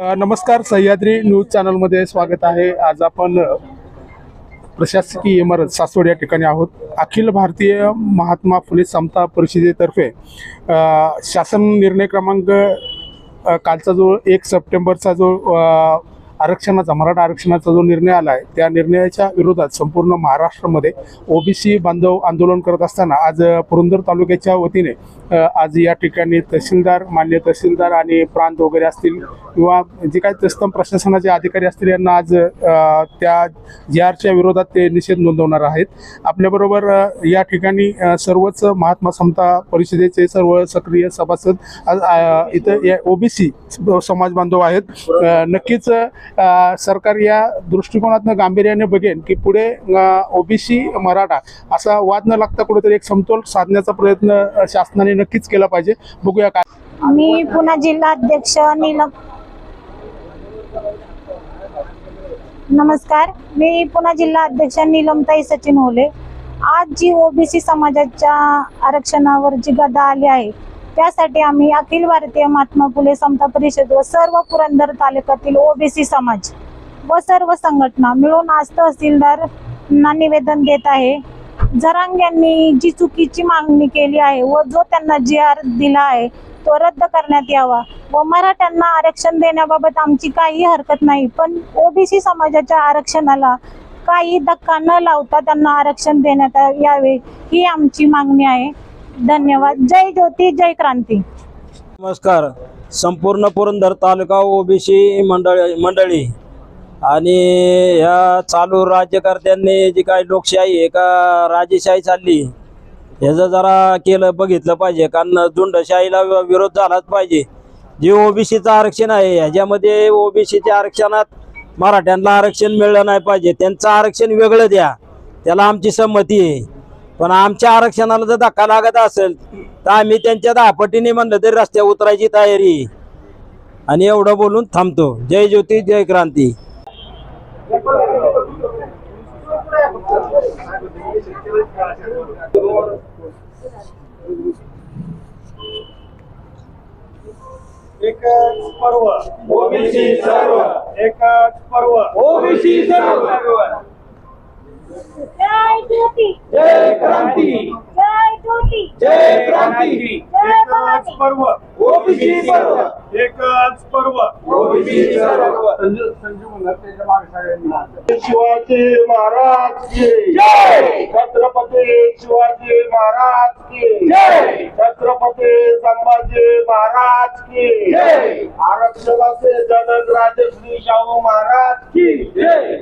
नमस्कार सह्याद्री न्यूज चॅनलमध्ये स्वागत आहे. आज आपण प्रशासकीय इमारत सासवड या ठिकाणी आहोत. अखिल भारतीय महात्मा फुले समता परिषदेतर्फे शासन निर्णय क्रमांक कालचा जो एक सप्टेंबरचा जो आरक्षणाचा मराठा आरक्षणाचा जो निर्णय आला आहे त्या निर्णयाच्या विरोधात संपूर्ण महाराष्ट्रामध्ये ओबीसी बांधव आंदोलन करत असताना आज पुरंदर तालुक्याच्या वतीने आज या ठिकाणी तहसीलदार मान्य तहसीलदार आणि प्रांत वगैरे असतील किंवा जे काही तत्सम प्रशासनाचे अधिकारी असतील यांना आज त्या जी आरच्या विरोधात ते निषेध नोंदवणार आहेत. आपल्याबरोबर या ठिकाणी सर्वच महात्मा समता परिषदेचे सर्व सक्रिय सभासद आज इथं ओबीसी समाज बांधव आहेत. नक्कीच सरकार या दृष्टिकोनातनं गांभीर्याने बघेन की पुढे ओबीसी मराठा असा वाद न लागता कुठेतरी एक समतोल साधण्याचा प्रयत्न शासनाने नक्कीच केला पाहिजे. बघूया काय मी पुणे जिल्हा अध्यक्ष नीलम नमस्कार. मी पुणे जिल्हा अध्यक्ष नीलमताई सचिन होले आज जी ओबीसी समाजाच्या आरक्षणावर जी गदा आली आहे त्यासाठी आम्ही अखिल भारतीय महात्मा फुले समता परिषद व सर्व पुरंदर तालुक्यातील ओबीसी समाज व सर्व संघटना मिळून आज तहसीलदारांना निवेदन देत आहे. जरांग यांनी जी चुकीची मागणी केली आहे व जो त्यांना जी आर दिला आहे तो रद्द करण्यात यावा व मराठ्यांना आरक्षण देण्याबाबत आमची काही हरकत नाही. पण ओबीसी समाजाच्या आरक्षणाला काही धक्का न लावता त्यांना आरक्षण देण्यात यावे ही आमची मागणी आहे. धन्यवाद. जय ज्योती जय क्रांती. नमस्कार. संपूर्ण पुरंदर तालुका ओबीसी मंडळ मंडळी आणि ह्या चालू राज्यकर्त्यांनी जी काही लोकशाही आहे का राजेशाही चालली ह्याचं जरा केलं बघितलं पाहिजे. कारण झुंडशाहीला विरोध झालाच पाहिजे. जे ओबीसीचं आरक्षण आहे ह्याच्यामध्ये ओबीसीच्या आरक्षणात मराठ्यांना आरक्षण मिळलं नाही पाहिजे. त्यांचं आरक्षण वेगळं द्या. त्याला आमची संमती आहे. पण आमच्या आरक्षणाला जर धक्का लागत असेल तर आम्ही त्यांच्या दहापटीने म्हणलं तरी रस्त्यावर उतरायची तयारी आणि एवढं बोलून थांबतो. जय ज्योती जय क्रांती. एकच पर्व ओबीसी सर्व एकच पर्व। ओबीसी सर्व जय ज्योती जय क्रांती जय ज्योती जय क्रांती जय एकच पर्व ओबीसी सर्व एकच पर्व. शिवाजी महाराज की. जय! छत्रपती शिवाजी महाराज की. जय! छत्रपती संभाजी महाराज की. जय! आरक्षणाचे जनक राजश्री शाहू महाराज की. जय!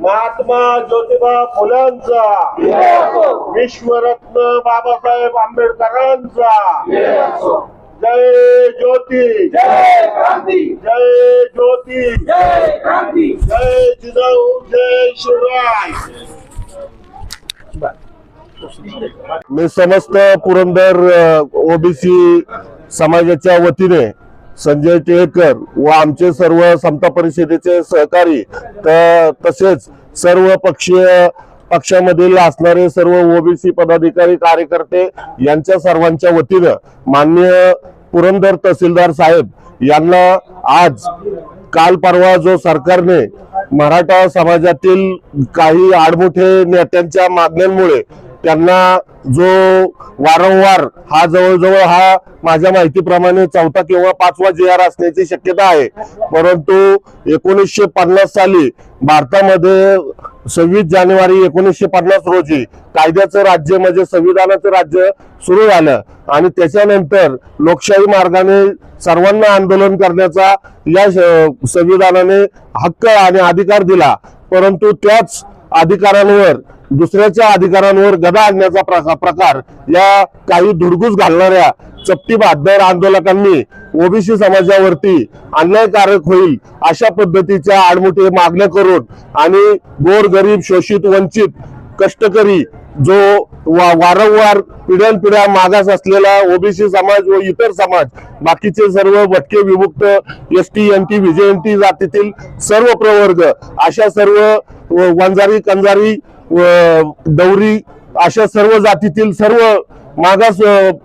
महात्मा ज्योतिबा फुलांचा. विश्वरत्न बाबासाहेब आंबेडकरांचा. जय ज्योती। जय क्रांती। जय ज्योती। जय क्रांती। जय जिजाऊ जय शिवराय। मी समस्त पुरंदर ओबीसी समाजाच्या वतीने संजय टिळेकर व आमचे सर्व समता परिषदेचे सहकारी त- तसेच सर्व पक्षीय पक्षामधील असणारे सर्व ओबीसी पदाधिकारी कार्यकर्ते यांच्या सर्वांच्या वतीनं माननीय पुरंदर तहसीलदार साहेब यांना आज काल परवा जो सरकारने मराठा समाजातील काही आडमुठे नेत्यांच्या मागण्यांमुळे त्यांना जो वारंवार हा जवळजवळ हा माझ्या माहितीप्रमाणे चौथा किंवा पाचवा जे आर असण्याची शक्यता आहे. परंतु एकोणीसशे पन्नास साली भारतामध्ये सव्वीस जानेवारी एकोणीसशे पन्नास रोजी कायद्याचं राज्य म्हणजे संविधानाचं राज्य सुरू झालं. आणि त्याच्यानंतर लोकशाही मार्गाने सर्वांना आंदोलन करण्याचा या संविधानाने हक्क आणि अधिकार दिला. परंतु त्याच अधिकारांवर दुसऱ्याच्या अधिकारांवर गदा आणण्याचा प्रका- प्रकार या काही धुडगूस घालणाऱ्या चपटी बहादर आंदोलकांनी ओबीसी समाजावरती अन्यायकारक होईल अशा पद्धतीच्या आडमुठे मागण्या करून आणि गोर गरीब शोषित वंचित कष्टकरी जो वा- वारंवार पिढ्यानपिढ्या मागास असलेला ओबीसी समाज व इतर समाज बाकीचे सर्व भटके विमुक्त एस टी एन टी विजयंती जातीतील सर्व प्रवर्ग अशा सर्व व- वंजारी कंजारी दौरी अशा सर्व जातीतील सर्व मागास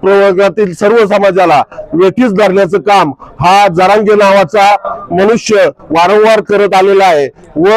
प्रवर्गातील सर्व समाजाला वेठीस धरण्याचं काम हा जरांगे नावाचा मनुष्य वारंवार करत आलेला आहे. व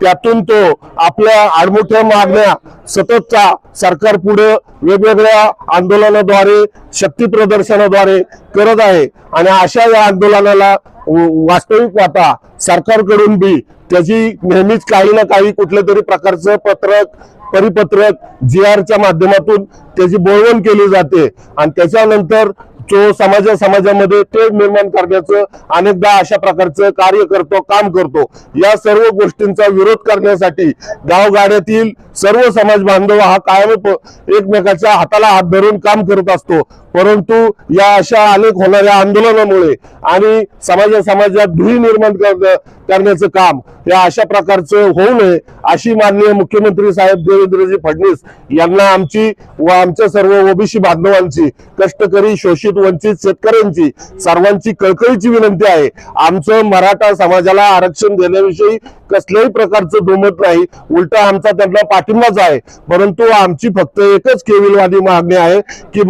त्यातून तो आपल्या आडमोठ्या मागण्या सततचा सरकार पुढे वेगवेगळ्या आंदोलनाद्वारे शक्ती प्रदर्शनाद्वारे करत आहे. आणि अशा या आंदोलनाला वास्तविक वाटा सरकारकडून बी त्याची नेहमीच काही ना काही कुठल्या तरी प्रकारचं पत्रक परिपत्रक जी आरच्या माध्यमातून त्याची बोलवण केली जाते. आणि त्याच्यानंतर जो समाजा समाजामध्ये तेढ निर्माण करण्याचं अनेकदा अशा प्रकारचं कार्य करतो काम करतो. या सर्व गोष्टींचा विरोध करण्यासाठी गावगाड्यातील सर्व समाज बांधव हा कायम एकमेकाच्या हाताला हात धरून काम करत असतो. परंतु या अशा अनेक होणाऱ्या आंदोलनामुळे आणि समाजा समाजात धुळी निर्माण कर- करण्याचं काम या अशा प्रकारचं होऊ नये अशी माननीय मुख्यमंत्री साहेब देवेंद्रजी फडणवीस यांना आमची व आमच्या सर्व ओबीसी बांधवांची कष्टकरी शोषित वंचित शेतकऱ्यांची सर्वांची कळकळीची विनंती आहे. आमचं मराठा समाजाला आरक्षण देण्याविषयी कसल्याही प्रकारचं दुमत नाही. उलटा आमचा त्यांना पाठिंबाच आहे. परंतु आमची फक्त एकच केविलवादी मागणी आहे की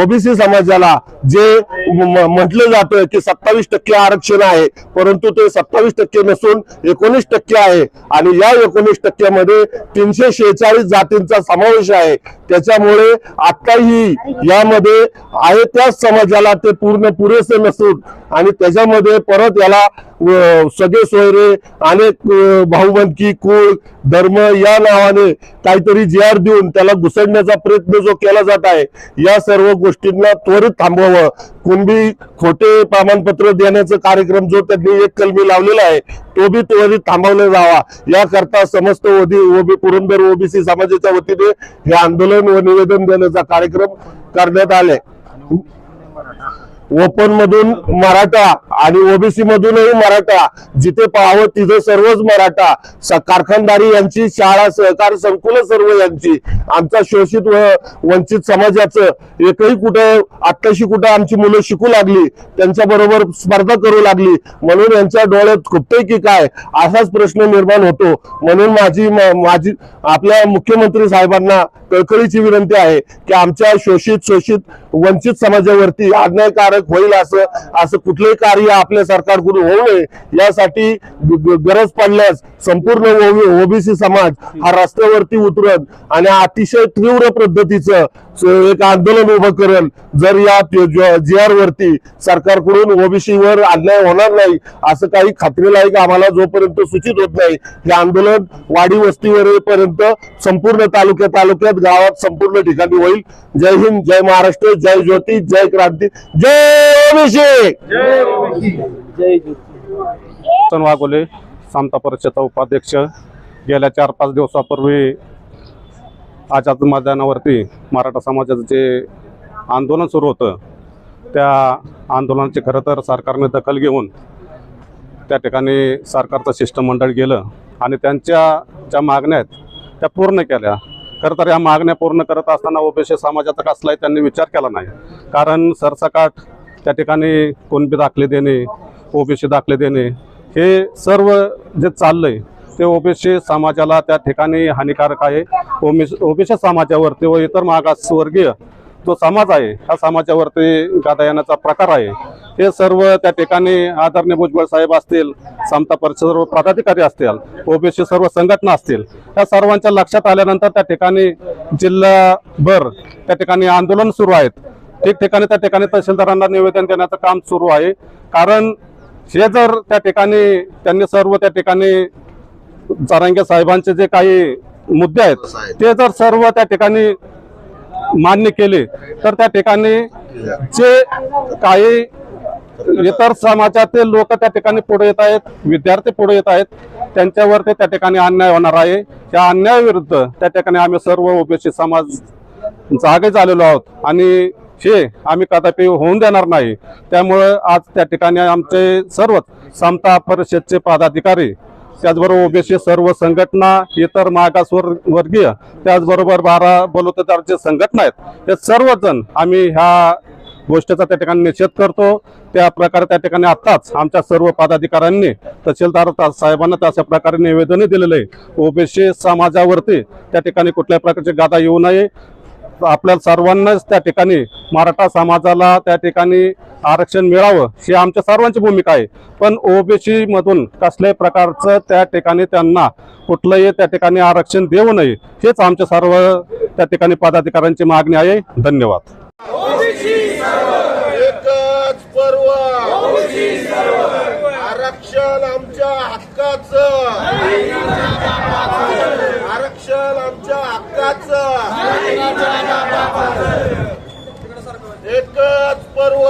ओबीसी समाजाला जे म्हटलं जातं की सत्तावीस टक्के आरक्षण आहे परंतु ते सत्तावीस टक्के नसून एकोणीस टक्के आहे. आणि या एकोणीस टक्क्यामध्ये तीनशे शेहेचाळीस जातींचा समावेश आहे. त्याच्यामुळे आताही यामध्ये आहे त्याच समाजाला ते पूर्ण पुरेसे नसून आणि त्याच्यामध्ये परत याला सगळे सोयरे अनेक भाऊबंदकी कुळ धर्म या नावाने काहीतरी जी आर देऊन त्याला घुसडण्याचा प्रयत्न जो केला जात आहे या सर्व गोष्टींना त्वरित थांबवावं. कुणबी खोटे प्रमाणपत्र देण्याचा कार्यक्रम जो त्यांनी एक कलमी लावलेला आहे तो बी त्वरित थांबवला जावा. याकरता समस्त ओबी ओबी पुरंदर ओबीसी समाजाच्या वतीने हे आंदोलन व निवेदन देण्याचा कार्यक्रम करण्यात आले ओपन मधून मराठा आणि ओबीसी मधूनही मराठा जिथे पाहावं तिथे सर्वच मराठा. कारखानदारी यांची शाळा सहकार संकुल सर्व यांची. आमचा शोषित व वंचित समाजाचं एकही कुठं आत्ताशी कुठं आमची मुलं शिकू लागली त्यांच्या बरोबर स्पर्धा करू लागली म्हणून यांच्या डोळ्यात खुपते की काय असाच प्रश्न निर्माण होतो. म्हणून माझी माझी आपल्या मुख्यमंत्री साहेबांना कळकळीची विनंती आहे की आमच्या शोषित शोषित वंचित समाजावरती अन्यायकारक होईल असं असं कुठलंही कार्य आपल्या सरकारकडून होऊ नये यासाठी गरज पडल्यास संपूर्ण ओबीसी समाज हा रस्त्यावरती उतरत आणि अतिशय तीव्र पद्धतीचं एक आंदोलन उभं करेल. जर या जी आर वरती सरकारकडून ओबीसी वर अन्याय होणार नाही असं काही खात्रीलायक आम्हाला जोपर्यंत सूचित होत नाही हे आंदोलन वाडी वस्तीवर पर्यंत संपूर्ण तालुक्या तालुक्यात गावात संपूर्ण ठिकाणी होईल. जय हिंद जय महाराष्ट्र जय ज्योती जय क्रांती जय ओबीसी! जय वाघोले. समता परिषदचा उपाध्यक्ष गेल्या चार पाच दिवसापूर्वी आझाद मैदानावरती मराठा समाजाचं जे आंदोलन सुरू होतं त्या आंदोलनाची खरं तर सरकारने दखल घेऊन त्या ठिकाणी सरकारचं शिष्टमंडळ गेलं आणि त्यांच्या ज्या मागण्या आहेत त्या पूर्ण केल्या. खरं तर या मागण्या पूर्ण करत असताना ओबीसी समाजाचा कसलाही त्यांनी विचार केला नाही. कारण सरसकाट त्या ठिकाणी कुणबी दाखले देणे ओबीसी दाखले देणे हे सर्व जे चाललंय ते ओबीसी समाजाला त्या ठिकाणी हानिकारक आहे. ओबीसी ओबीसी समाजावरती व इतर मागासवर्गीय जो समाज आहे ह्या समाजावरती गादा येण्याचा प्रकार आहे. हे सर्व त्या ठिकाणी आदरणीय भुजबळ साहेब असतील समता परिषद सर्व पदाधिकारी असतील ओबीसी सर्व संघटना असतील या सर्वांच्या लक्षात आल्यानंतर त्या ठिकाणी जिल्हाभर त्या ठिकाणी आंदोलन सुरू आहेत. ठिकठिकाणी त्या ठिकाणी तहसीलदारांना निवेदन देण्याचं काम सुरू आहे. कारण हे जर त्या ठिकाणी त्यांनी सर्व त्या ठिकाणी चारांगे साहेबांचे जे काही मुद्दे आहेत ते जर सर्व त्या ठिकाणी मान्य केले तर त्या ठिकाणी जे काही इतर समाजातील लोक त्या ठिकाणी पुढे येत आहेत विद्यार्थी पुढे येत आहेत त्यांच्यावरती त्या ठिकाणी अन्याय होणार आहे. या अन्यायाविरुद्ध त्या ठिकाणी आम्ही सर्व ओबीसी समाज जागे झालेलो आहोत. आणि हे आम्ही कदापि होऊन देणार नाही. त्यामुळं आज त्या ठिकाणी आमचे सर्वच समता परिषदचे पदाधिकारी त्याचबरोबर ओबीसी सर्व संघटना इतर मागासवर वर्गीय त्याचबरोबर बारा बलुतेदारचे संघटना आहेत. हे सर्वजण आम्ही ह्या गोष्टीचा त्या ठिकाणी निषेध करतो. त्या प्रकारे त्या ठिकाणी आत्ताच आमच्या सर्व पदाधिकाऱ्यांनी तहसीलदार साहेबांना तशा प्रकारे निवेदनही दिलेलं आहे. ओबीसी समाजावरती त्या ठिकाणी कुठल्याही प्रकारची गादा येऊ नये. आपल्या सर्वांनाच त्या ठिकाणी मराठा समाजाला त्या ठिकाणी आरक्षण मिळावं ही आमच्या सर्वांची भूमिका आहे पण ओबीसी मधून कसल्याही प्रकारचं त्या ठिकाणी त्यांना कुठलंही त्या ठिकाणी आरक्षण देऊ नये हेच आमच्या सर्व त्या ठिकाणी पदाधिकाऱ्यांची मागणी आहे धन्यवाद एकच पर्व आरक्षण आमच्या हक्काचं आरक्षण आमच्या एकच पर्व.